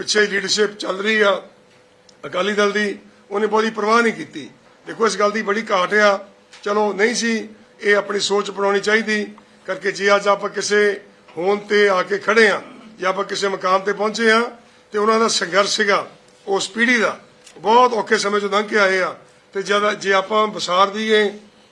ਪਿੱਛੇ ਲੀਡਰਸ਼ਿਪ ਚੱਲ ਰਹੀ ਆ, ਅਕਾਲੀ ਦਲ ਦੀ, ਉਹਨੇ ਬਹੁਤੀ ਪਰਵਾਹ ਨਹੀਂ ਕੀਤੀ। ਦੇਖੋ, ਇਸ ਗੱਲ ਦੀ ਬੜੀ ਘਾਟ ਆ। ਚਲੋ, ਨਹੀਂ ਸੀ, ਇਹ ਆਪਣੀ ਸੋਚ ਬਣਾਉਣੀ ਚਾਹੀਦੀ, ਕਰਕੇ ਜੇ ਅੱਜ ਆਪਾਂ ਕਿਸੇ ਹੋਣ ਤੇ ਆ ਕੇ ਖੜੇ ਆ, ਜਾਂ ਆਪਾਂ ਕਿਸੇ ਮਕਾਮ ਤੇ ਪਹੁੰਚੇ ਆ, ਤੇ ਉਹਨਾਂ ਦਾ ਸੰਘਰਸ਼ ਸੀਗਾ ਉਸ ਪੀੜ੍ਹੀ ਦਾ। ਬਹੁਤ ਔਖੇ ਸਮੇਂ ਚੋਂ ਲੰਘ ਕੇ ਆਏ ਆ। ਤੇ ਜਦ ਜੇ ਆਪਾਂ ਵਿਸਾਰ ਦਈਏ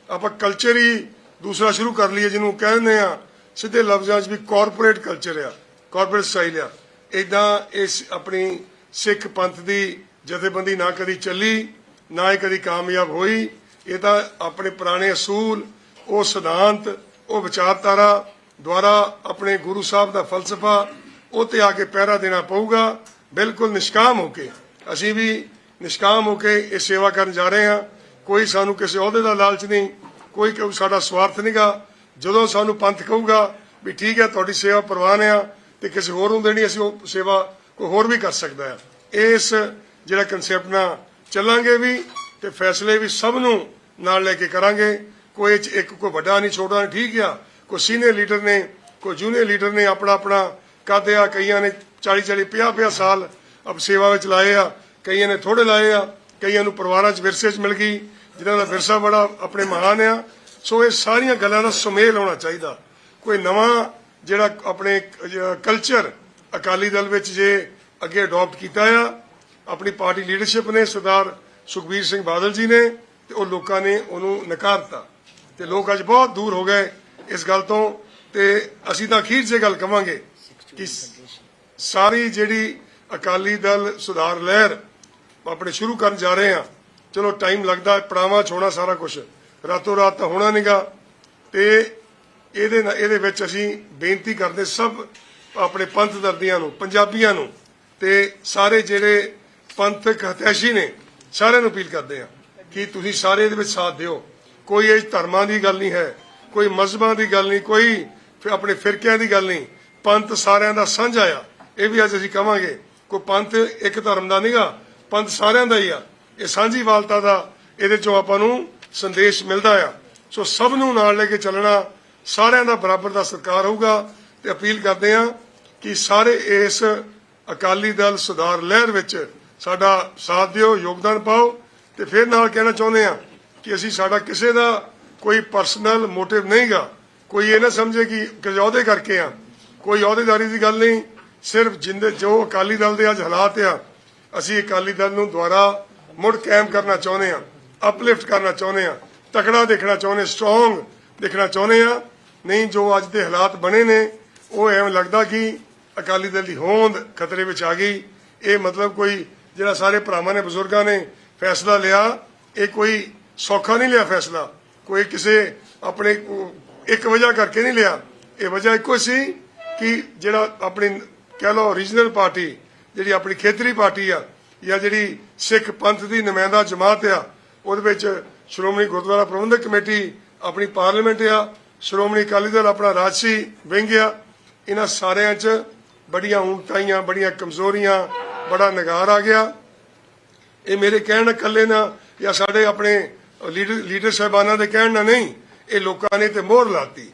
ਆਪਾਂ ਕਲਚਰ ਹੀ ਦੂਸਰਾ ਸ਼ੁਰੂ ਕਰ ਲਈਏ, ਜਿਹਨੂੰ ਕਹਿੰਦੇ ਆ, ਸਿੱਧੇ ਲਫ਼ਜ਼ਾਂ 'ਚ ਵੀ ਕਾਰਪੋਰੇਟ ਕਲਚਰ ਆ ਕਾਰਪੋਰੇਟ ਸਟਾਈਲ ਆ। ਇਦਾਂ ਇਸ ਆਪਣੀ ਸਿੱਖ ਪੰਥ ਦੀ ਜਥੇਬੰਦੀ ਨਾ ਕਦੀ ਚੱਲੀ, ਨਾ ਇਹ ਕਦੀ ਕਾਮਯਾਬ ਹੋਈ। ਇਹ ਤਾਂ ਆਪਣੇ ਪੁਰਾਣੇ ਅਸੂਲ, ਉਹ ਸਿਧਾਂਤ, ਉਹ ਵਿਚਾਰਧਾਰਾ ਦੁਆਰਾ ਆਪਣੇ ਗੁਰੂ ਸਾਹਿਬ ਦਾ ਫਲਸਫਾ, ਉਹ ਤੇ ਆ ਕੇ ਪਹਿਰਾ ਦੇਣਾ ਪਊਗਾ। ਬਿਲਕੁਲ ਨਿਸ਼ਕਾਮ ਹੋ ਕੇ, ਅਸੀਂ ਵੀ ਨਿਸ਼ਕਾਮ ਹੋ ਕੇ ਇਹ ਸੇਵਾ ਕਰਨ ਜਾ ਰਹੇ ਹਾਂ। ਕੋਈ ਸਾਨੂੰ ਕਿਸੇ ਅਹੁਦੇ ਦਾ ਲਾਲਚ ਨਹੀਂ, ਕੋਈ ਕੋਈ ਸਾਡਾ ਸਵਾਰਥ ਨਹੀਂਗਾ ਜਦੋਂ ਸਾਨੂੰ ਪੰਥ ਕਹੂਗਾ ਵੀ ਠੀਕ ਹੈ, ਤੁਹਾਡੀ ਸੇਵਾ ਪ੍ਰਵਾਨ ਆ ਤੇ ਕਿਸੇ ਹੋਰ ਨੂੰ ਦੇਣੀ ਅਸੀਂ ਉਹ ਸੇਵਾ ਕੋਈ ਹੋਰ ਵੀ ਕਰ ਸਕਦਾ ਹੈ। ਇਸ ਜਿਹੜਾ ਕਨਸੈਪਟ ਨਾਲ ਚੱਲਾਂਗੇ ਵੀ ਤੇ ਫੈਸਲੇ ਵੀ ਸਭ ਨੂੰ ਨਾਲ ਲੈ ਕੇ ਕਰਾਂਗੇ। ਕੋਈ ਇੱਕ ਕੋਈ ਵੱਡਾ ਨਹੀਂ, ਛੋਟਾ ਨਹੀਂ, ਠੀਕ ਆ। ਕੋਈ ਸੀਨੀਅਰ ਲੀਡਰ ਨੇ, ਕੋਈ ਜੂਨੀਅਰ ਲੀਡਰ ਨੇ ਆਪਣਾ ਆਪਣਾ ਕਾਦੇ ਆ, ਕਈਆਂ ਨੇ 40 40 50 50 ਸਾਲ ਅਬ ਸੇਵਾ ਵਿੱਚ ਲਾਏ ਆ, ਕਈਆਂ ਨੇ ਥੋੜੇ ਲਾਏ ਆ, ਕਈਆਂ ਨੂੰ ਪਰਿਵਾਰਾਂ 'ਚ ਵਿਰਸੇ 'ਚ ਮਿਲ ਗਈ, ਜਿਨ੍ਹਾਂ ਦਾ ਵਿਰਸਾ ਬੜਾ ਆਪਣੇ ਮਹਾਨ ਆ। ਸੋ ਇਹ ਸਾਰੀਆਂ ਗੱਲਾਂ ਦਾ ਸੁਮੇਲ ਹੋਣਾ ਚਾਹੀਦਾ। ਕੋਈ ਨਵਾਂ ਜਿਹੜਾ ਆਪਣੇ ਕਲਚਰ ਅਕਾਲੀ ਦਲ ਵਿੱਚ ਜੇ ਅੱਗੇ ਅਡਾਪਟ ਕੀਤਾ ਆ, ਆਪਣੀ ਪਾਰਟੀ ਲੀਡਰਸ਼ਿਪ ਨੇ ਸਰਦਾਰ ਸੁਖਬੀਰ ਸਿੰਘ ਬਾਦਲ ਜੀ ਨੇ ਤੇ ਉਹ ਲੋਕਾਂ ਨੇ ਉਹਨੂੰ ਨਕਾਰਤਾ। ਤੇ ਲੋਕ ਅੱਜ ਬਹੁਤ ਦੂਰ ਹੋ ਗਏ ਇਸ ਗੱਲ ਤੋਂ ਤੇ ਅਸੀਂ ਤਾਂ ਅਖੀਰ 'ਚ ਗੱਲ ਕਵਾਂਗੇ ਕਿ ਸਾਰੀ ਜਿਹੜੀ ਅਕਾਲੀ ਦਲ ਸੁਧਾਰ ਲਹਿਰ ਆਪਣੇ ਸ਼ੁਰੂ ਕਰਨ ਜਾ ਰਹੇ ਆ, ਚਲੋ ਟਾਈਮ ਲੱਗਦਾ, ਪੜਾਵਾਂ, ਛੋਣਾ ਸਾਰਾ ਕੁਝ ਰਾਤੋਂ ਰਾਤ ਤਾਂ ਹੋਣਾ ਨਹੀਂਗਾ ਤੇ ਇਹਦੇ ਨਾਲ ਇਹਦੇ ਵਿੱਚ ਅਸੀਂ ਬੇਨਤੀ ਕਰਦੇ ਸਭ ਆਪਣੇ ਪੰਥ ਦਰਦੀਆਂ ਨੂੰ, ਪੰਜਾਬੀਆਂ ਨੂੰ ਤੇ ਸਾਰੇ ਜਿਹੜੇ ਪੰਥਕ ਹਤਿਆਸ਼ੀ ਨੇ, ਸਾਰਿਆਂ ਨੂੰ ਅਪੀਲ ਕਰਦੇ ਆ ਕਿ ਤੁਸੀਂ ਸਾਰੇ ਇਹਦੇ ਵਿੱਚ ਸਾਥ ਦਿਓ। ਕੋਈ ਇਹ ਧਰਮਾਂ ਦੀ ਗੱਲ ਨਹੀਂ ਹੈ, ਕੋਈ ਮਜ਼ਹਬਾਂ ਦੀ ਗੱਲ ਨਹੀਂ, ਕੋਈ ਆਪਣੇ ਫਿਰਕਿਆਂ ਦੀ ਗੱਲ ਨਹੀਂ। ਪੰਥ ਸਾਰਿਆਂ ਦਾ ਸਾਂਝਾ ਆ, ਇਹ ਵੀ ਅੱਜ ਅਸੀਂ ਕਵਾਂਗੇ, ਕੋਈ ਪੰਥ ਇੱਕ ਧਰਮ ਦਾ ਨਹੀਂਗਾ ਪੰਥ ਸਾਰਿਆਂ ਦਾ ਹੀ ਆ। ਇਹ ਸਾਂਝੀਵਾਲਤਾ ਦਾ ਇਹਦੇ ਚੋਂ ਆਪਾਂ ਨੂੰ ਸੰਦੇਸ਼ ਮਿਲਦਾ ਆ। ਸੋ ਸਭ ਨੂੰ ਨਾਲ ਲੈ ਕੇ ਚੱਲਣਾ ਸਾਰਿਆਂ ਦਾ ਬਰਾਬਰ ਦਾ ਸਤਿਕਾਰ ਹੋਊਗਾ ਤੇ ਅਪੀਲ ਕਰਦੇ ਆ ਕਿ ਸਾਰੇ ਇਸ ਅਕਾਲੀ ਦਲ ਸੁਧਾਰ ਲਹਿਰ ਵਿੱਚ ਸਾਡਾ ਸਾਥ ਦਿਓ, ਯੋਗਦਾਨ ਪਾਓ ਤੇ ਫਿਰ ਨਾਲ ਕਹਿਣਾ ਚਾਹੁੰਦੇ ਆ ਕਿ ਅਸੀਂ ਸਾਡਾ ਕਿਸੇ ਦਾ ਕੋਈ ਪਰਸਨਲ ਮੋਟਿਵ ਨਹੀਂਗਾ। ਕੋਈ ਇਹ ਨਾ ਸਮਝੇ ਕਿ ਕਿਸੇ ਅਹੁਦੇ ਕਰਕੇ ਆ ਕੋਈ ਅਹੁਦੇਦਾਰੀ ਦੀ ਗੱਲ ਨਹੀਂ। ਸਿਰਫ ਜਿੰਦੇ ਜੋ ਅਕਾਲੀ ਦਲ ਦੇ ਅੱਜ ਹਾਲਾਤ ਆ, ਅਸੀਂ ਅਕਾਲੀ ਦਲ ਨੂੰ ਦੁਆਰਾ ਮੁੜ ਕਾਇਮ ਕਰਨਾ ਚਾਹੁੰਦੇ ਆ ਅਪਲਿਫਟ ਕਰਨਾ ਚਾਹੁੰਦੇ ਆ ਤਕੜਾ ਦੇਖਣਾ ਚਾਹੁੰਦੇ ਸਟਰੋਂਗ ਦੇਖਣਾ ਚਾਹੁੰਦੇ ਆ ਨਹੀਂ, ਜੋ ਅੱਜ ਦੇ ਹਾਲਾਤ ਬਣੇ ਨੇ, ਉਹ ਐਵੇਂ ਲੱਗਦਾ ਕਿ ਅਕਾਲੀ ਦਲ ਦੀ ਹੋਂਦ ਖਤਰੇ ਵਿੱਚ ਆ ਗਈ। ਇਹ ਮਤਲਬ ਕੋਈ ਜਿਹੜਾ ਸਾਰੇ ਭਰਾਵਾਂ ਨੇ, ਬਜ਼ੁਰਗਾਂ ਨੇ ਫੈਸਲਾ ਲਿਆ, ਇਹ ਕੋਈ ਸੌਖਾ ਨਹੀਂ ਲਿਆ ਫੈਸਲਾ। ਕੋਈ ਕਿਸੇ ਆਪਣੇ ਇੱਕ ਵਜ੍ਹਾ ਕਰਕੇ ਨਹੀਂ ਲਿਆ। ਇਹ ਵਜ੍ਹਾ ਇੱਕੋ ਸੀ ਕਿ ਜਿਹੜਾ ਆਪਣੀ ਕਹਿ ਲਓ ਰੀਜਨਲ ਪਾਰਟੀ, ਜਿਹੜੀ ਆਪਣੀ ਖੇਤਰੀ ਪਾਰਟੀ ਆ, ਜਾਂ ਜਿਹੜੀ ਸਿੱਖ ਪੰਥ ਦੀ ਨੁਮਾਇੰਦਾ ਜਮਾਤ ਆ, ਉਹਦੇ ਵਿੱਚ ਸ਼੍ਰੋਮਣੀ ਗੁਰਦੁਆਰਾ ਪ੍ਰਬੰਧਕ ਕਮੇਟੀ ਆਪਣੀ ਪਾਰਲੀਮੈਂਟ ਆ ਸ਼੍ਰੋਮਣੀ ਅਕਾਲੀ ਦਲ ਆਪਣਾ ਰਾਜਸੀ ਵਿੰਗ ਆ ਇਹਨਾਂ ਸਾਰਿਆਂ 'ਚ ਬੜੀਆਂ ਊਣਤਾਈਆਂ ਬੜੀਆਂ ਕਮਜ਼ੋਰੀਆਂ, ਬੜਾ ਨਗਾਰ ਆ ਗਿਆ। ਇਹ ਮੇਰੇ ਕਹਿਣ ਨਾਲ ਇਕੱਲੇ ਨਾ ਜਾਂ ਸਾਡੇ ਆਪਣੇ ਲੀਡਰ ਲੀਡਰ ਸਾਹਿਬਾਨਾਂ ਦੇ ਕਹਿਣ ਨਾਲ ਨਹੀਂ, ਇਹ ਲੋਕਾਂ ਨੇ ਤੇ ਮੋਹਰ ਲਾਤੀ।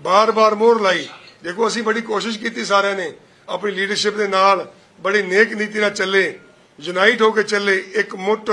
ਬਾਰ-ਬਾਰ ਮੋਹਰ ਲਾਈ। ਦੇਖੋ, ਅਸੀਂ ਬੜੀ ਕੋਸ਼ਿਸ਼ ਕੀਤੀ ਸਾਰਿਆਂ ਨੇ, ਆਪਣੀ ਲੀਡਰਸ਼ਿਪ ਦੇ ਨਾਲ ਬੜੀ ਨੇਕ ਨੀਤੀ ਨਾਲ ਚੱਲੇ, ਯੂਨਾਈਟ ਹੋ ਕੇ ਚੱਲੇ, ਇੱਕ ਮੁੱਠ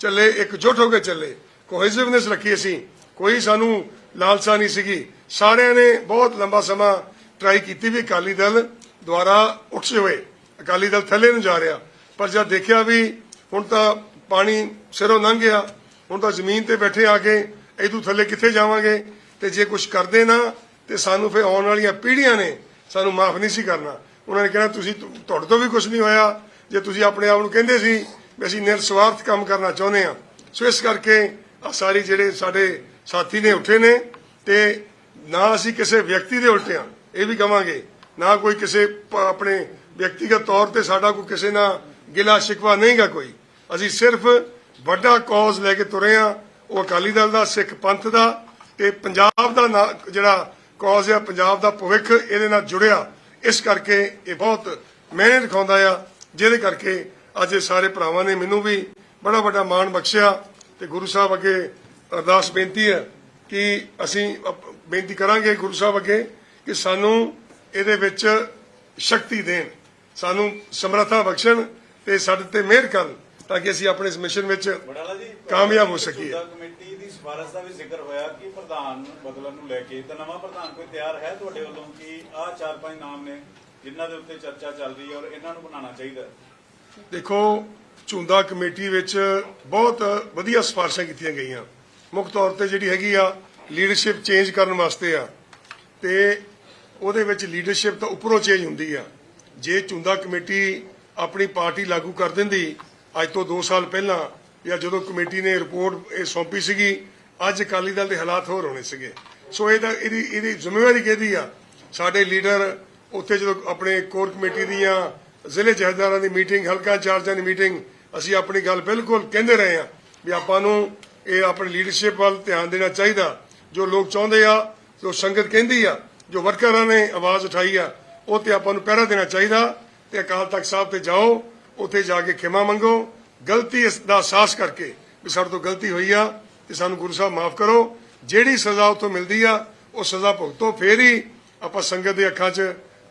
ਚੱਲੇ ਇਕਜੁੱਟ ਹੋ ਕੇ ਚੱਲੇ। ਕੋਹੇਸਿਵਨੈਸ ਰੱਖੀ ਅਸੀਂ। ਕੋਈ ਸਾਨੂੰ ਲਾਲਸਾ ਨਹੀਂ ਸੀਗੀ। ਸਾਰਿਆਂ ਨੇ ਬਹੁਤ ਲੰਬਾ ਸਮਾਂ ਟਰਾਈ ਕੀਤੀ ਵੀ ਅਕਾਲੀ ਦਲ ਦੁਆਰਾ ਉੱਠੇ ਹੋਏ। ਅਕਾਲੀ ਦਲ ਥੱਲੇ ਨੂੰ ਜਾ ਰਿਹਾ। ਪਰ ਜਦ ਦੇਖਿਆ ਵੀ ਹੁਣ ਤਾਂ ਪਾਣੀ ਸਿਰੋਂ ਲੰਘ ਗਿਆ, ਹੁਣ ਤਾਂ ਜ਼ਮੀਨ ਤੇ ਬੈਠੇ ਆ ਕੇ ਇਦੋਂ ਥੱਲੇ ਕਿੱਥੇ ਜਾਵਾਂਗੇ? ਤੇ ਜੇ ਕੁਝ ਕਰਦੇ ਨਾ, ਤੇ ਸਾਨੂੰ ਫਿਰ ਆਉਣ ਵਾਲੀਆਂ ਪੀੜ੍ਹੀਆਂ ਨੇ ਸਾਨੂੰ ਮਾਫ ਨਹੀਂ ਸੀ ਕਰਨਾ। ਉਹਨਾਂ ਨੇ ਕਹਿਣਾ ਤੁਸੀਂ ਤੁਹਾਡੇ ਤੋਂ ਵੀ ਕੁਝ ਨਹੀਂ ਹੋਇਆ। ਜੇ ਤੁਸੀਂ ਆਪਣੇ ਆਪ ਨੂੰ ਕਹਿੰਦੇ ਸੀ ਵੀ ਅਸੀਂ ਨਿਰਸਵਾਰਥ ਕੰਮ ਕਰਨਾ ਚਾਹੁੰਦੇ ਆ ਸੋ ਇਸ ਕਰਕੇ ਆ ਸਾਰੇ ਜਿਹੜੇ ਸਾਡੇ ਸਾਥੀ ਨੇ ਉੱਠੇ ਨੇ ਤੇ ਨਾ ਅਸੀਂ ਕਿਸੇ ਵਿਅਕਤੀ ਦੇ ਉਲਟੇ ਆ ਇਹ ਵੀ ਕਵਾਂਗੇ, ਨਾ ਕੋਈ ਕਿਸੇ ਆਪਣੇ ਵਿਅਕਤੀਗਤ ਤੌਰ ਤੇ ਸਾਡਾ ਕੋਈ ਕਿਸੇ ਨਾਲ ਗਿਲਾ ਸ਼ਿਕਵਾ ਨਹੀਂਗਾ ਕੋਈ। ਅਸੀਂ ਸਿਰਫ ਵੱਡਾ ਕੌਜ਼ ਲੈ ਕੇ ਤੁਰੇ ਆ ਉਹ ਅਕਾਲੀ ਦਲ ਦਾ, ਸਿੱਖ ਪੰਥ ਦਾ ਤੇ ਪੰਜਾਬ ਦਾ ਨਾ- ਜਿਹੜਾ ਕੌਜ਼ ਆ, ਪੰਜਾਬ ਦਾ ਭਵਿੱਖ, ਇਹਦੇ ਨਾਲ ਜੁੜਿਆ। ਇਸ ਕਰਕੇ ਇਹ ਬਹੁਤ ਮਿਹਨਤ ਦਿਖਾਉਂਦਾ ਆ, ਜਿਹਦੇ ਕਰਕੇ ਅੱਜ ਇਹ ਸਾਰੇ ਭਰਾਵਾਂ ਨੇ ਮੈਨੂੰ ਵੀ ਬੜਾ ਵੱਡਾ ਮਾਣ ਬਖਸ਼ਿਆ ਤੇ ਗੁਰੂ ਸਾਹਿਬ ਅੱਗੇ ਅਰਦਾਸ ਬੇਨਤੀ ਹੈ ਕਿ ਅਸੀਂ ਬੇਨਤੀ ਕਰਾਂਗੇ ਗੁਰੂ ਸਾਹਿਬ ਅੱਗੇ ਕਿ ਸਾਨੂੰ ਇਹਦੇ ਵਿੱਚ ਸ਼ਕਤੀ ਦੇਣ। ਸਾਨੂੰ ਸਮਰੱਥਾ ਬਖਸ਼ਣ ਤੇ ਸਾਡੇ ਤੇ ਮਿਹਰ ਕਰਨ ਤਾਂ ਕਿ ਅਸੀਂ ਆਪਣੇ ਇਸ ਮਿਸ਼ਨ ਵਿੱਚ ਕਾਮਯਾਬ ਹੋ ਸਕੀਏ। ਕਮੇਟੀ ਦੀ ਸਿਫਾਰਿਸ਼ ਦਾ ਵੀ ਜ਼ਿਕਰ ਹੋਇਆ ਕਿ ਪ੍ਰਧਾਨ ਬਦਲਣ ਨੂੰ ਲੈ ਕੇ ਤਾਂ ਨਵਾਂ ਪ੍ਰਧਾਨ ਕੋਈ ਤਿਆਰ ਹੈ ਤੁਹਾਡੇ ਵੱਲੋਂ ਕਿ ਆਹ ਚਾਰ ਪੰਜ ਨਾਮ ਨੇ ਜਿਨ੍ਹਾਂ ਦੇ ਉੱਤੇ ਚਰਚਾ ਚੱਲ ਰਹੀ ਹੈ ਔਰ ਇਹਨਾਂ ਨੂੰ ਬਣਾਉਣਾ ਚਾਹੀਦਾ ਦੇਖੋ ਝੁੰਦਾ ਕਮੇਟੀ ਵਿੱਚ ਬਹੁਤ ਵਧੀਆ ਸਿਫਾਰਸ਼ਾਂ ਕੀਤੀਆਂ ਗਈਆਂ। ਮੁੱਖ ਤੌਰ ਤੇ ਜਿਹੜੀ ਹੈਗੀ ਆ ਲੀਡਰਸ਼ਿਪ ਚੇਂਜ ਕਰਨ ਵਾਸਤੇ ਆ। ਤੇ ਉਹਦੇ ਵਿੱਚ ਲੀਡਰਸ਼ਿਪ ਤਾਂ ਉੱਪਰੋਂ ਚੇਂਜ ਹੁੰਦੀ ਆ। ਜੇ ਚੁੰਦਾ ਕਮੇਟੀ ਆਪਣੀ ਪਾਰਟੀ ਲਾਗੂ ਕਰ ਦਿੰਦੀ, ਅੱਜ ਤੋਂ 2 ਸਾਲ ਪਹਿਲਾਂ, ਜਾਂ ਜਦੋਂ ਕਮੇਟੀ ਨੇ ਰਿਪੋਰਟ ਇਹ ਸੌਂਪੀ ਸੀਗੀ, ਅੱਜ ਅਕਾਲੀ ਦਲ ਦੇ ਹਾਲਾਤ ਹੋਰ ਹੋਣੇ ਸੀਗੇ। ਸੋ ਇਹ ਤਾਂ ਇਹਦੀ ਇਹਦੀ ਜ਼ਿੰਮੇਵਾਰੀ ਕਿਹਦੀ ਆ? ਸਾਡੇ ਲੀਡਰ ਉੱਥੇ ਜਦੋਂ ਆਪਣੇ ਕੋਰ ਕਮੇਟੀ ਦੀਆਂ ਜ਼ਿਲ੍ਹੇ ਜਹੇਦਾਰਾਂ ਦੀ ਮੀਟਿੰਗ ਹਲਕਾ ਇੰਚਾਰਜਾਂ ਦੀ ਮੀਟਿੰਗ ਅਸੀਂ ਆਪਣੀ ਗੱਲ ਬਿਲਕੁਲ ਕਹਿੰਦੇ ਰਹੇ ਆ ਵੀ ਆਪਾਂ ਨੂੰ ਇਹ ਆਪਣੀ ਲੀਡਰਸ਼ਿਪ ਵੱਲ ਧਿਆਨ ਦੇਣਾ ਚਾਹੀਦਾ। ਜੋ ਲੋਕ ਚਾਹੁੰਦੇ ਆ, ਜੋ ਸੰਗਤ ਕਹਿੰਦੀ ਆ, ਜੋ ਵਰਕਰਾਂ ਨੇ ਆਵਾਜ਼ ਉਠਾਈ ਆ, ਉਹ ਤੇ ਆਪਾਂ ਨੂੰ ਪਹਿਰਾ ਦੇਣਾ ਚਾਹੀਦਾ ਤੇ ਅਕਾਲ ਤਖਤ ਸਾਹਿਬ ਤੇ ਜਾਓ, ਉੱਥੇ ਜਾ ਕੇ ਖਿਮਾ ਮੰਗੋ। ਗਲਤੀ ਦਾ ਅਹਿਸਾਸ ਕਰਕੇ ਵੀ ਸਾਡੇ ਤੋਂ ਗਲਤੀ ਹੋਈ ਆ ਤੇ ਸਾਨੂੰ ਗੁਰੂ ਸਾਹਿਬ ਮਾਫ ਕਰੋ। ਜਿਹੜੀ ਸਜ਼ਾ ਉੱਥੋਂ ਮਿਲਦੀ ਆ, ਉਹ ਸਜ਼ਾ ਭੁਗਤੋ, ਫੇਰ ਹੀ ਆਪਾਂ ਸੰਗਤ ਦੇ ਅੱਖਾਂ 'ਚ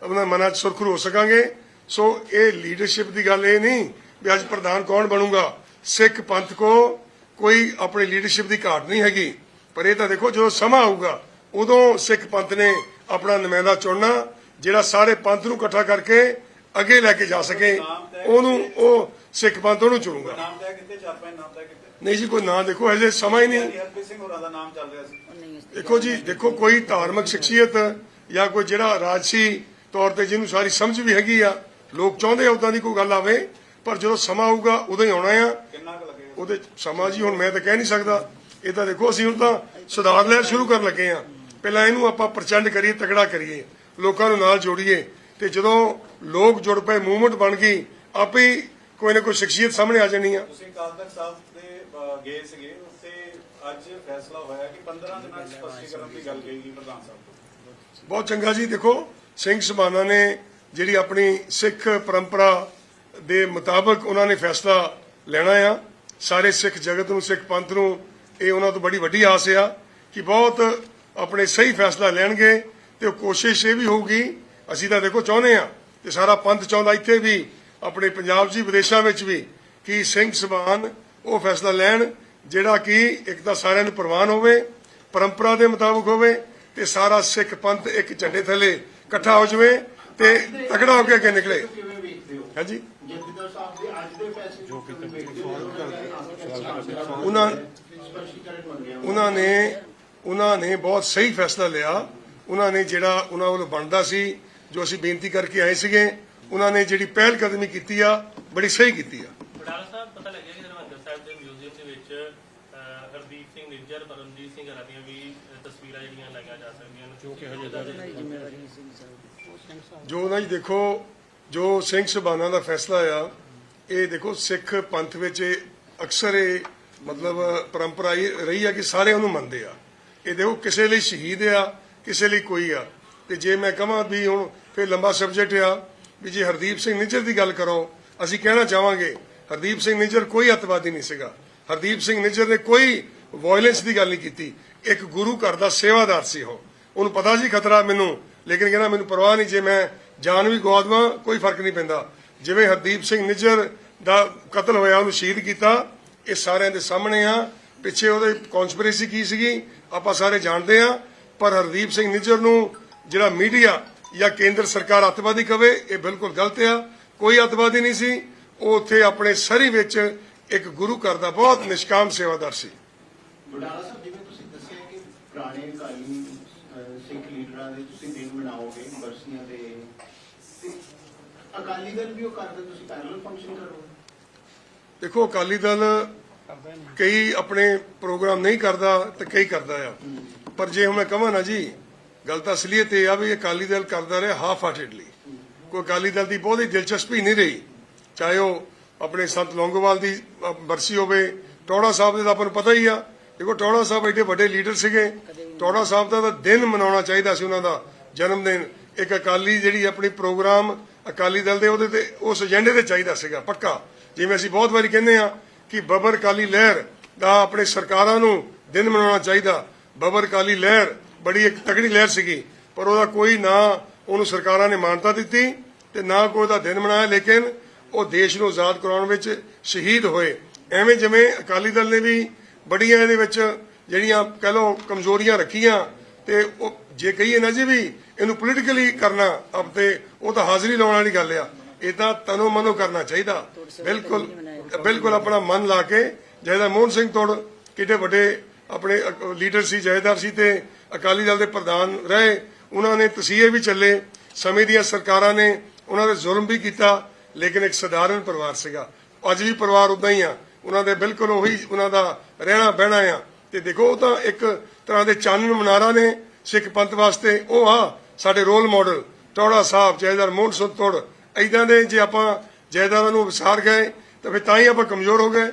ਆਪਣਾ ਮਨਾਂ 'ਚ ਸੁਰਖਰੂ ਹੋ ਸਕਾਂਗੇ। ਸੋ ਇਹ ਲੀਡਰਸ਼ਿਪ ਦੀ ਗੱਲ ਇਹ ਨਹੀਂ ਵੀ ਅੱਜ ਪ੍ਰਧਾਨ ਕੌਣ ਬਣੂਗਾ? ਸਿੱਖ ਪੰਥ ਕੋ ਕੋਈ ਆਪਣੀ ਲੀਡਰਸ਼ਿਪ ਦੀ ਘਾਟ ਨਹੀਂ ਹੈਗੀ। ਪਰ ਇਹ ਤਾਂ ਦੇਖੋ ਜਦੋਂ ਸਮਾਂ ਆਊਗਾ ਉਦੋਂ ਸਿੱਖ ਪੰਥ ਨੇ ਆਪਣਾ ਨੁਮਾਇੰਦਾ ਚੁਣਨਾ ਜਿਹੜਾ ਸਾਰੇ ਪੰਥ ਨੂੰ ਇਕੱਠਾ ਕਰਕੇ ਅੱਗੇ ਲੈ ਕੇ ਜਾ ਸਕੇ ਉਹਨੂੰ ਉਹ ਸਿੱਖ ਪੰਥ ਉਹਨੂੰ ਚੁਣੂਗਾ। ਨਾਮ ਤੈਅ ਕੀਤੇ ਚਾਰ ਪੰਜ ਨਾਮ ਤੈਅ ਕੀਤੇ ਨਹੀਂ ਜੀ ਕੋਈ ਨਾਂ ਦੇਖੋ ਹਜੇ ਸਮਾਂ ਹੀ ਨਹੀਂ ਹਰਪ੍ਰੀਤ ਸਿੰਘ ਹੋਰਾਂ ਦਾ ਨਾਮ ਚੱਲ ਰਿਹਾ ਸੀ। ਦੇਖੋ ਜੀ ਦੇਖੋ ਕੋਈ ਧਾਰਮਿਕ ਸ਼ਖਸੀਅਤ ਜਾਂ ਕੋਈ ਜਿਹੜਾ ਰਾਜਸੀ ਤੌਰ ਤੇ ਜਿਹਨੂੰ ਸਾਰੀ ਸਮਝ ਵੀ ਹੈਗੀ ਆ ਲੋਕ ਚਾਹੁੰਦੇ ਆ ਉਦਾਂ ਦੀ ਕੋਈ ਗੱਲ ਆਵੇ ਪਰ ਜਦੋਂ ਸਮਾਂ ਆਊਗਾ ਉਦੋਂ ਹੀ ਆਉਣਾ ਆ। ਕਿੰਨਾ ਉਹਦੇ ਸਮਾਂ ਜੀ ਹੁਣ ਮੈਂ ਤਾਂ ਕਹਿ ਨਹੀਂ ਸਕਦਾ। ਇਹ ਤਾਂ ਦੇਖੋ ਅਸੀਂ ਹੁਣ ਤਾਂ ਸੁਧਾਰ ਲਹਿਰ ਸ਼ੁਰੂ ਕਰਨ ਲੱਗੇ ਆ ਪਹਿਲਾਂ ਇਹਨੂੰ ਆਪਾਂ ਪ੍ਰਚੰਡ ਕਰੀਏ ਤਕੜਾ ਕਰੀਏ ਲੋਕਾਂ ਨੂੰ ਨਾਲ ਜੋੜੀਏ ਤੇ ਜਦੋਂ ਲੋਕ ਜੁੜ ਪਏ ਮੂਵਮੈਂਟ ਬਣ ਗਈ ਆਪੇ ਕੋਈ ਨਾ ਕੋਈ ਸ਼ਖਸੀਅਤ ਸਾਹਮਣੇ ਆ ਜਾਣੀ ਆ। ਤੁਸੀਂ ਤਖਤ ਸਾਹਿਬ ਦੇ ਗਏ ਸੀਗੇ ਉੱਥੇ ਅੱਜ ਫੈਸਲਾ ਹੋਇਆ ਕਿ 15 ਦਿਨਾਂ ਚ ਸਪਸ਼ਟੀਕਰਨ ਦੀ ਗੱਲ ਕਹੀ ਗਈ ਪ੍ਰਧਾਨ ਸਾਹਿਬ ਬਹੁਤ ਚੰਗਾ ਜੀ ਦੇਖੋ ਸਿੰਘ ਸਭਾਨਾ ਨੇ ਜਿਹੜੀ ਆਪਣੀ ਸਿੱਖ ਪਰੰਪਰਾ ਦੇ ਮੁਤਾਬਕ ਉਹਨਾਂ ਨੇ ਫੈਸਲਾ ਲੈਣਾ ਆ। ਸਾਰੇ ਸਿੱਖ ਜਗਤ ਨੂੰ ਸਿੱਖ ਪੰਥ ਨੂੰ ਇਹ ਉਹਨਾਂ ਤੋਂ ਬੜੀ ਵੱਡੀ ਆਸ ਆ ਕਿ ਬਹੁਤ ਆਪਣੇ ਸਹੀ ਫੈਸਲਾ ਲੈਣਗੇ ਤੇ ਕੋਸ਼ਿਸ਼ ਇਹ ਵੀ ਹੋਊਗੀ ਅਸੀਂ ਤਾਂ ਦੇਖੋ ਚਾਹੁੰਦੇ ਆ ਤੇ ਸਾਰਾ ਪੰਥ ਚਾਹੁੰਦਾ ਇੱਥੇ ਵੀ ਆਪਣੇ ਪੰਜਾਬ ਵੀ ਵਿਦੇਸ਼ਾਂ ਵਿੱਚ ਵੀ ਕਿ ਸਿੰਘ ਸਭਾਨ ਉਹ ਫੈਸਲਾ ਲੈਣ ਜਿਹੜਾ ਕਿ ਇੱਕ ਤਾਂ ਸਾਰਿਆਂ ਨੂੰ ਪ੍ਰਵਾਨ ਹੋਵੇ ਪਰੰਪਰਾ ਦੇ ਮੁਤਾਬਕ ਹੋਵੇ ਤੇ ਸਾਰਾ ਸਿੱਖ ਪੰਥ ਇੱਕ ਝੰਡੇ ਥੱਲੇ ਇਕੱਠਾ ਹੋ ਜਾਵੇ ਤੇ ਤਕੜਾ ਹੋ ਕੇ ਅੱਗੇ ਨਿਕਲੇ। ਹਾਂਜੀ। ਜਥੇਦਾਰ ਸਾਹਿਬ ਦੇ ਅੱਜ ਦੇ ਫੈਸਲੇ ਜੋ ਕਿਤੇ ਵੇਖਦੇ ਹੋ। ਉਹਨਾਂ ਨੇ ਉਹਨਾਂ ਨੇ ਬਹੁਤ ਸਹੀ ਫੈਸਲਾ ਲਿਆ। ਉਹਨਾਂ ਨੇ ਜਿਹੜਾ ਉਹਨਾਂ ਵੱਲੋਂ ਬਣਦਾ ਸੀ ਜੋ ਅਸੀਂ ਬੇਨਤੀ ਕਰਕੇ ਆਏ ਸੀਗੇ ਉਹਨਾਂ ਨੇ ਜਿਹੜੀ ਪਹਿਲ ਕਦਮੀ ਕੀਤੀ ਆ ਬੜੀ ਸਹੀ ਕੀਤੀ ਆ। ਬਡਾਲਾ ਸਾਹਿਬ ਪਤਾ ਲੱਗਿਆ ਕਿ ਹਰਿਮੰਦਰ ਸਾਹਿਬ ਦੇ ਮਿਊਜ਼ੀਅਮ ਦੇ ਵਿੱਚ ਅਹ, ਹਰਦੀਪ ਸਿੰਘ ਨਿੱਜਰ ਪਰਮਜੀਤ ਸਿੰਘ ਹਰਾਂ ਦੀਆਂ ਵੀ ਅਹ, ਤਸਵੀਰਾਂ ਜਿਹੜੀਆਂ ਲਾਈਆਂ ਜਾ ਸਕਦੀਆਂ ਨੇ। ਜੋ ਕਿ ਜੋ ਉਹਨਾਂ ਜੀ ਦੇਖੋ ਜੋ ਸਿੰਘ ਸਭਾਨਾ ਦਾ ਫੈਸਲਾ ਆ, ਇਹ ਦੇਖੋ ਸਿੱਖ ਪੰਥ ਵਿੱਚ ਅਕਸਰ ਇਹ ਮਤਲਬ ਪਰੰਪਰਾ ਰਹੀ ਆ ਕਿ ਸਾਰੇ ਉਹਨੂੰ ਮੰਨਦੇ ਆ। ਇਹ ਦੇਖੋ ਕਿਸੇ ਲਈ ਸ਼ਹੀਦ ਆ, ਕਿਸੇ ਲਈ ਕੋਈ ਆ। ਤੇ ਜੇ ਮੈਂ ਕਹਾਂ ਵੀ ਹੁਣ ਫਿਰ ਲੰਬਾ ਸਬਜੈਕਟ ਆ, ਵੀ ਜੇ ਹਰਦੀਪ ਸਿੰਘ ਨਿੱਜਰ ਦੀ ਗੱਲ ਕਰੋ, ਅਸੀਂ ਕਹਿਣਾ ਚਾਹਾਂਗੇ, ਹਰਦੀਪ ਸਿੰਘ ਨਿੱਜਰ ਕੋਈ ਅੱਤਵਾਦੀ ਨਹੀਂ ਸੀਗਾ। ਹਰਦੀਪ ਸਿੰਘ ਨਿੱਜਰ ਨੇ ਕੋਈ ਵਾਇਲੈਂਸ ਦੀ ਗੱਲ ਨਹੀਂ ਕੀਤੀ। ਇੱਕ ਗੁਰੂ ਘਰ ਦਾ ਸੇਵਾਦਾਰ ਸੀ ਉਹ। ਉਹਨੂੰ ਪਤਾ ਸੀ ਖਤਰਾ ਮੈਨੂੰ, ਲੇਕਿਨ ਕਹਿੰਦਾ ਮੈਨੂੰ ਪਰਵਾਹ ਨਹੀਂ, ਜੇ ਮੈਂ ਜਾਨ ਵੀ ਗਵਾ ਦੇਵਾਂ ਕੋਈ ਫ਼ਰਕ ਨਹੀਂ ਪੈਂਦਾ। ਜਿਵੇਂ ਹਰਦੀਪ ਸਿੰਘ ਨਿੱਜਰ ਦਾ ਕਤਲ ਹੋਇਆ, ਉਹਨੂੰ ਸ਼ਹੀਦ ਕੀਤਾ, ਇਹ ਸਾਰਿਆਂ ਦੇ ਸਾਹਮਣੇ ਆ। ਪਿੱਛੇ ਉਹਦੇ ਕਨਸਪੀਰੇਸੀ ਕੀ ਸੀਗੀ, ਆਪਾਂ ਸਾਰੇ ਜਾਣਦੇ ਆ। ਪਰ ਹਰਦੀਪ ਸਿੰਘ ਨਿੱਜਰ ਨੂੰ ਜਿਹੜਾ ਮੀਡੀਆ ਜਾਂ ਕੇਂਦਰ ਸਰਕਾਰ ਅੱਤਵਾਦੀ ਕਵੇ, ਇਹ ਬਿਲਕੁਲ ਗਲਤ ਆ। ਕੋਈ ਅੱਤਵਾਦੀ ਨਹੀਂ ਸੀ। ਉਹ ਉੱਥੇ ਆਪਣੇ ਸਰੀ ਵਿੱਚ ਇੱਕ ਗੁਰੂ ਘਰ ਦਾ ਬਹੁਤ ਨਿਸ਼ਕਾਮ ਸੇਵਾਦਾਰ ਸੀ। ਬਡਾਲਾ ਸਾਹਿਬ, ਜਿਵੇਂ ਤੁਸੀਂ ਦੱਸਿਆ ਕਿ ਪੁਰਾਣੇ ਅਕਾਲੀ ਸਿੱਖ ਲੀਡਰਾਂ ਦੇ ਤੁਸੀਂ ਦਿਨ ਮਨਾਓਗੇ, ਬਰਸੀਆਂ ਦੇ ਤੇ ਅਕਾਲੀ ਦਲ ਵੀ ਉਹ ਕਰਦੇ ਤੁਸੀਂ ਪੈਰਲਲ ਫੰਕਸ਼ਨ ਕਰੋਗੇ ਦੇਖੋ ਅਕਾਲੀ ਦਲ ਕਈ ਆਪਣੇ ਪ੍ਰੋਗਰਾਮ ਨਹੀਂ ਕਰਦਾ ਤੇ ਕਈ ਕਰਦਾ ਆ। ਪਰ ਜੇ ਹੁਣ ਮੈਂ ਕਹਾਂ ਨਾ ਜੀ ਗੱਲ ਤਾਂ ਅਸਲੀਅਤ ਇਹ ਆ ਵੀ ਅਕਾਲੀ ਦਲ ਕਰਦਾ ਰਿਹਾ ਹਾਫ ਹਾਰਟedly ਕੋਈ ਅਕਾਲੀ ਦਲ ਦੀ ਬਹੁਤੀ ਦਿਲਚਸਪੀ ਨਹੀਂ ਰਹੀ। ਚਾਹੇ ਉਹ ਆਪਣੇ ਸੰਤ ਲੌਂਗੋਵਾਲ ਦੀ ਬਰਸੀ ਹੋਵੇ ਟੌੜਾ ਸਾਹਿਬ ਦੇ ਤਾਂ ਆਪਾਂ ਨੂੰ ਪਤਾ ਹੀ ਆ। ਦੇਖੋ ਟੌੜਾ ਸਾਹਿਬ ਐਡੇ ਵੱਡੇ ਲੀਡਰ ਸੀਗੇ। ਟੌੜਾ ਸਾਹਿਬ ਦਾ ਤਾਂ ਦਿਨ ਮਨਾਉਣਾ ਚਾਹੀਦਾ ਸੀ ਉਹਨਾਂ ਦਾ ਜਨਮ ਦਿਨ। ਇੱਕ ਅਕਾਲੀ ਜਿਹੜੀ ਆਪਣੀ ਪ੍ਰੋਗਰਾਮ ਅਕਾਲੀ ਦਲ ਦੇ ਉਹਦੇ ਤੇ ਉਸ ਏਜੰਡੇ ਤੇ ਚਾਹੀਦਾ ਸੀਗਾ, ਪੱਕਾ। ਜਿਵੇਂ ਅਸੀਂ ਬਹੁਤ ਵਾਰੀ ਕਹਿੰਦੇ ਆ ਕਿ ਬਬਰ ਕਾਲੀ ਲਹਿਰ ਦਾ ਆਪਣੇ ਸਰਕਾਰਾਂ ਨੂੰ ਦਿਨ ਮਨਾਉਣਾ ਚਾਹੀਦਾ। ਬਬਰ ਕਾਲੀ ਲਹਿਰ ਬੜੀ ਇੱਕ ਤਗੜੀ ਲਹਿਰ ਸੀਗੀ, ਪਰ ਉਹਦਾ ਕੋਈ ਨਾ ਉਹਨੂੰ ਸਰਕਾਰਾਂ ਨੇ ਮਾਨਤਾ ਦਿੱਤੀ ਤੇ ਨਾ ਕੋਈ ਉਹਦਾ ਦਿਨ ਮਨਾਇਆ, ਲੇਕਿਨ ਉਹ ਦੇਸ਼ ਨੂੰ ਆਜ਼ਾਦ ਕਰਾਉਣ ਵਿੱਚ ਸ਼ਹੀਦ ਹੋਏ। ਐਵੇਂ ਜਿਵੇਂ ਅਕਾਲੀ ਦਲ ਨੇ ਵੀ ਬੜੀਆਂ ਇਹਦੇ ਵਿੱਚ ਜਿਹੜੀਆਂ ਕਹਿ ਲਓ ਕਮਜ਼ੋਰੀਆਂ ਰੱਖੀਆਂ ਤੇ ਉਹ ਜੇ ਕਹੀਏ ਨਾ ਜੀ ਵੀ ਇਹਨੂੰ ਪੋਲੀਟੀਕਲੀ ਕਰਨਾ ਅਬ ਤੇ, ਉਹ ਤਾਂ ਹਾਜ਼ਰੀ ਲਾਉਣ ਵਾਲੀ ਗੱਲ ਆ। ਇਹ ਤਾਂ ਤਨੋ ਮਨੋ ਕਰਨਾ ਚਾਹੀਦਾ। ਬਿਲਕੁਲ ਬਿਲਕੁਲ ਆਪਣਾ ਮਨ ਲਾ ਕੇ ਜਿਹਦਾ ਮੋਹਨ ਸਿੰਘ ਤੋੜ ਕਿਤੇ ਵੱਡੇ ਆਪਣੇ ਲੀਡਰ ਸੀ, ਜਥੇਦਾਰ ਸੀ ਤੇ ਅਕਾਲੀ ਦਲ ਦੇ ਪ੍ਰਧਾਨ ਰਹੇ। ਉਹਨਾਂ ਨੇ ਤਸੀਹੇ ਵੀ ਚੱਲੇ। ਸਮੇਂ ਦੀਆਂ ਸਰਕਾਰਾਂ ਨੇ ਉਹਨਾਂ ਦੇ ਜ਼ੁਲਮ ਵੀ ਕੀਤਾ, ਲੇਕਿਨ ਇੱਕ ਸਧਾਰਨ ਪਰਿਵਾਰ ਸੀਗਾ। ਅੱਜ ਵੀ ਪਰਿਵਾਰ ਉਦਾਂ ਹੀ ਆ। ਉਹਨਾਂ ਦੇ ਬਿਲਕੁਲ ਉਹੀ ਉਹਨਾਂ ਦਾ ਰਹਿਣਾ ਬਹਿਣਾ ਆ। ਤੇ ਦੇਖੋ ਉਹ ਤਾਂ ਇੱਕ ਤਰ੍ਹਾਂ ਦੇ ਚਾਨਣ ਮਨਾਰਾ ਨੇ ਸਿੱਖ ਪੰਥ ਵਾਸਤੇ। ਉਹ ਆ ਸਾਡੇ ਰੋਲ ਮਾਡਲ ਟੌੜਾ ਸਾਹਿਬ ਜੈਦਾਰ ਮੋਹਨ ਸਿੰਘ ਤੋੜ। ਐਦਾਂ ਦੇ ਜੇ ਆਪਾਂ ਜੈਦਾਰਾਂ ਨੂੰ ਵਿਸਾਰ ਗਏ, ਤਾਂ ਫਿਰ ਤਾਂ ਹੀ ਆਪਾਂ ਕਮਜ਼ੋਰ ਹੋ ਗਏ।